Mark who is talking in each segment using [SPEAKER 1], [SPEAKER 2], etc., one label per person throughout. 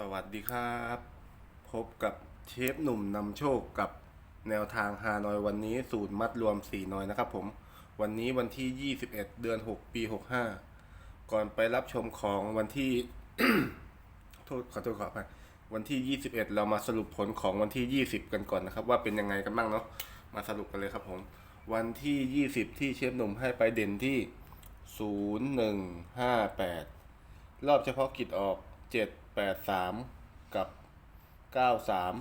[SPEAKER 1] สวัสดีครับ พบกับเชฟหนุ่มนำโชคกับแนวทางฮานอยวันนี้สูตรมัดรวม4นอยนะครับผม วันนี้วันที่ 21 เดือน 6 ปี 65 ก่อนไปรับชมของวันที่ โทษขอโทษขอไปวันที่ 21 เรามาสรุปผลของวันที่ 20 กันก่อนนะครับ ว่าเป็นยังไงกันบ้างเนาะมาสรุปกันเลยครับผม วันที่ 20 ที่เชฟหนุ่มให้ไปเด่นที่ 0158 รอบเฉพาะกิจออกเจ็ด แปดสามกับเก้าสาม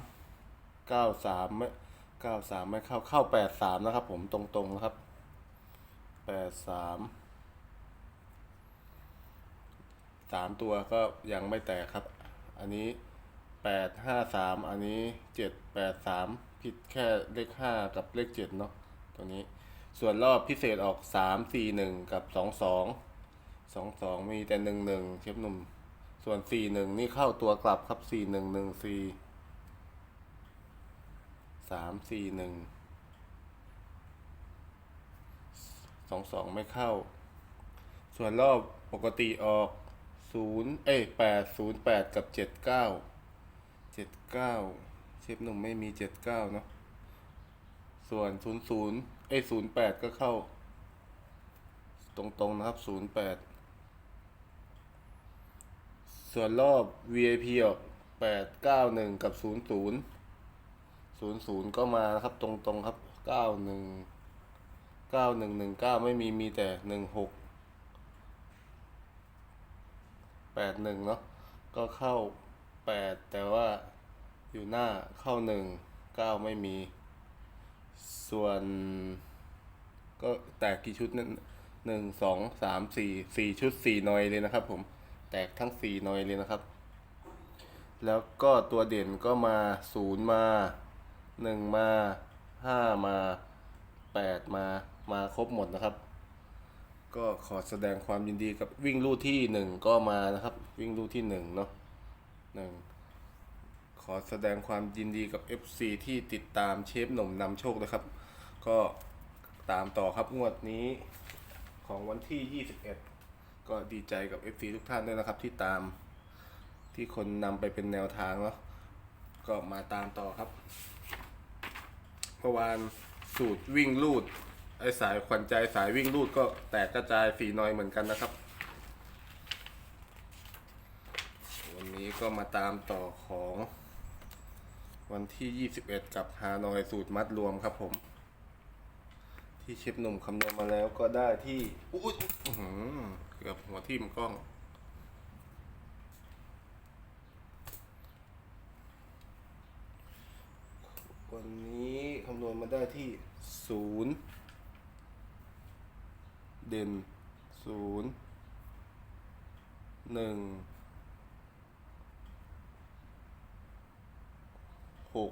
[SPEAKER 1] เก้าสามไม่เก้าสามไม่เข้าเข้าแปดสามนะครับ ผมตรงๆนะครับแปดสามสามตัวก็ยังไม่แตกครับ อันนี้แปดห้าสามอันนี้เจ็ดแปดสามผิดแค่เลขห้ากับเลขเจ็ดเนาะตัวนี้ส่วนรอบพิเศษออกสามสี่หนึ่งกับสองสองสองสองมีแต่หนึ่งหนึ่งเชฟหนุ่ม ส่วนสี่หนึ่งนี่เข้าตัวกลับครับสี่หนึ่งหนึ่งสี่สามสี่หนึ่งสองสองไม่เข้า ส่วนรอบปกติออกศูนย์เอ้ยแปดศูนย์แปดกับเจ็ดเก้าเจ็ดเก้าเชฟหนุ่มไม่มีเจ็ดเก้าเนาะ ส่วนศูนย์ศูนย์เอ้ยศูนย์แปดก็เข้า ตรงๆนะครับศูนย์แปด ส่วนรอบ VIP ออกแปดเก้าหนึ่งกับศูนย์ศูนย์ศูนย์ศูนย์ก็มานะครับตรงๆครับเก้าหนึ่งเก้าหนึ่งหนึ่งเก้าไม่มีมีแต่หนึ่งหกแปดหนึ่งเนาะก็เข้าแปดแต่ว่าอยู่หน้าเข้าหนึ่งเก้าไม่มี ส่วน ก็แตกกี่ชุดนั่นหนึ่งสองสามสี่สี่ชุดสี่หน่อยเลยนะครับผม แตกทั้งสี่หน่อยเลยนะครับ แล้วก็ตัวเด่นก็มาศูนย์มาหนึ่งมาห้ามาแปดมา มาครบหมดนะครับ ก็ขอแสดงความยินดีกับวิ่งลู่ที่หนึ่งก็มานะครับ วิ่งลู่ที่หนึ่งเนาะหนึ่งขอแสดงความยินดีกับ FC ที่ติดตามเชฟหนุ่มนำโชคนะครับ ก็ตามต่อครับงวดนี้ของวันที่ 21 ก็ดีใจกับ FC ทุกท่านด้วยนะครับ ที่ตามที่คนนำไปเป็นแนวทางเนาะก็มาตามต่อครับเมื่อวานสูตรวิ่งลูด ไอสายขวัญใจสายวิ่งลูดก็แตกกระจายฝีน้อยเหมือนกันนะครับ วันนี้ก็มาตามต่อของวันที่ 21 กับฮานอยสูตรมัดรวมครับผม ที่เชฟหนุ่มคำนวณมาแล้วก็ได้ที่อุ้ยอื้อหือเกือบหัวทิ่มกล้อง วันนี้คำนวณมาได้ที่ศูนย์เด่นศูนย์หนึ่งหก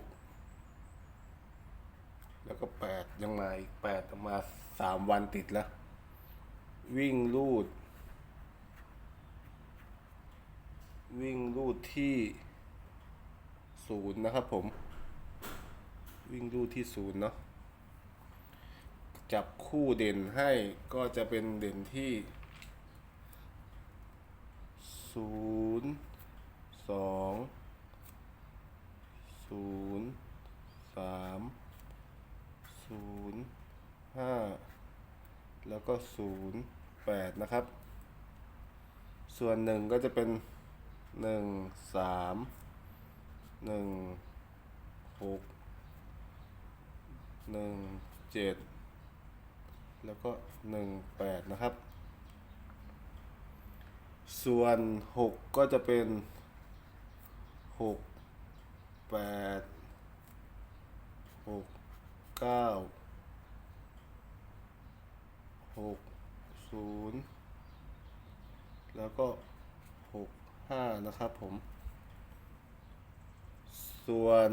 [SPEAKER 1] ก็แปดยังมาอีกแปดมาสามวันติดแล้ว วิ่งลูด วิ่งลูดที่ศูนย์นะครับผม วิ่งลูดที่ศูนย์เนาะจับคู่เด่นให้ก็จะเป็นเด่นที่ศูนย์สองศูนย์สาม ศูนย์ห้าแล้วก็ศูนย์แปดนะครับ ส่วนหนึ่งก็จะเป็นหนึ่งสามหนึ่งหกหนึ่งเจ็ดแล้วก็หนึ่งแปดนะครับ ส่วนหกก็จะเป็นหกแปดหก เก้าหกศูนย์แล้วก็หกห้านะครับผม ส่วน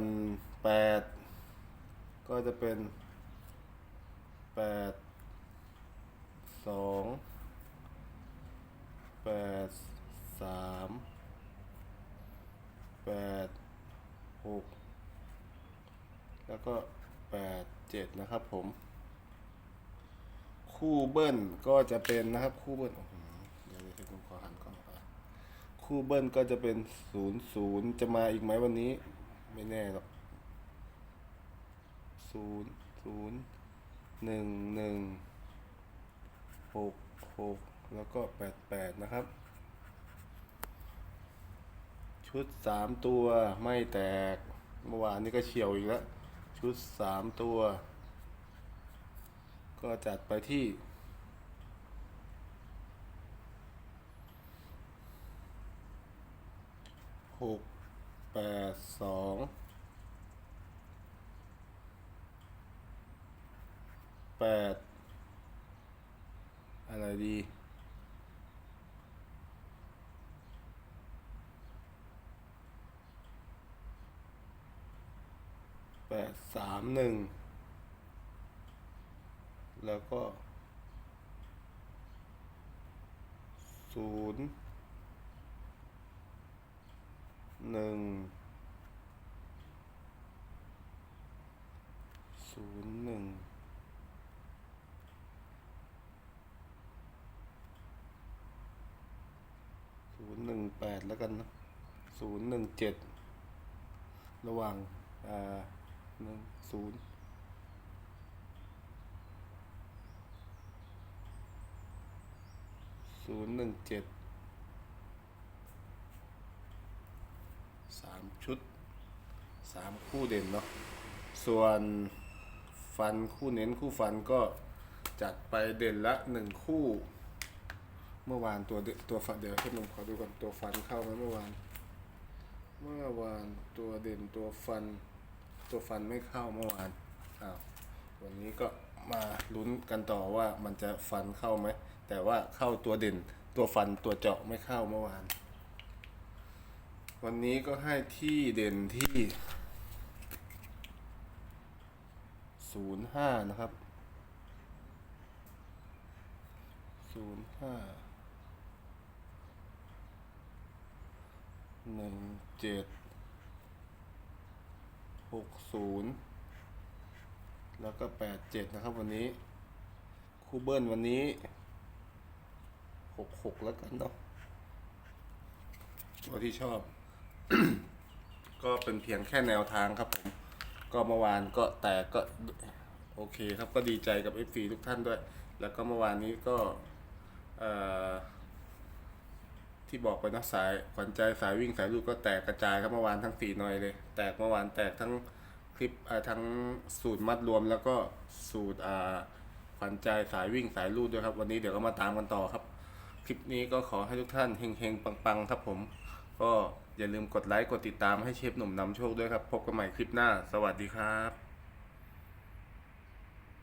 [SPEAKER 1] แปดก็จะเป็นแปดสองแปดสามแปดหกแล้วก็ แปดเจ็ดนะครับผม คู่เบิ้ลก็จะเป็นนะครับคู่เบิ้ลโอ้โหเดี๋ยวเดี๋ยวผมขอหันกล้องไปคู่เบิ้ลก็จะเป็นศูนย์ศูนย์จะมาอีกไหมวันนี้ ไม่แน่หรอกศูนย์ศูนย์หนึ่งหนึ่งหกหกแล้วก็แปดแปดนะครับ ชุดสามตัวไม่แตกเมื่อวานนี้ก็เฉียวอีกแล้ว ชุดสามตัว ก็จัดไปที่ หกแปดสองแปดอะไรดี แปดสามหนึ่งแล้วก็ศูนย์หนึ่งศูนย์หนึ่งศูนย์หนึ่งแปดแล้วกันนะศูนย์หนึ่งเจ็ดระหว่างอ่า หนึ่งศูนย์ศูนย์หนึ่งเจ็ดสามชุดสามคู่เด่นเนาะส่วนฟันคู่เน้นคู่ฟันก็จัดไปเด่นละหนึ่งคู่ เมื่อวานตัวตัวฟันเดี๋ยวให้ผมขอดูก่อนตัวฟันเข้าไหมเมื่อวาน เมื่อวานตัวเด่นตัวฟัน ตัวฟันไม่เข้าเมื่อวานอ้าววันนี้ก็มาลุ้นกันต่อว่ามันจะฟันเข้าไหม แต่ว่าเข้าตัวเด่นตัวฟันตัวเจาะไม่เข้าเมื่อวาน วันนี้ก็ให้ที่เด่นที่ศูนย์ห้านะครับศูนย์ห้าหนึ่งเจ็ด หกศูนย์แล้วก็แปดเจ็ดนะครับวันนี้คูเบิลวันนี้หกหกแล้วกันเนาะตัวที่ชอบ ก็เป็นเพียงแค่แนวทางครับผม ก็เมื่อวานก็แตกก็โอเคครับก็ดีใจกับ f อทุกท่านด้วย แล้วก็เมื่อวานนี้ก็เอ่อ ที่บอกไปนะสายขวัญใจสายวิ่งสายลูกก็แตกกระจายครับเมื่อวานทั้งสี่หน่อยเลย แตกเมื่อวานแตกทั้งคลิปทั้งสูตรมัดรวมแล้วก็สูตรอ่าขวัญใจสายวิ่งสายลูดด้วยครับ วันนี้เดี๋ยวก็มาตามกันต่อครับ คลิปนี้ก็ขอให้ทุกท่านเฮงๆ ปังๆ ครับผม ก็อย่าลืมกดไลค์กดติดตามให้เชฟหนุ่มนำโชคด้วยครับ พบกันใหม่คลิปหน้า สวัสดีครับ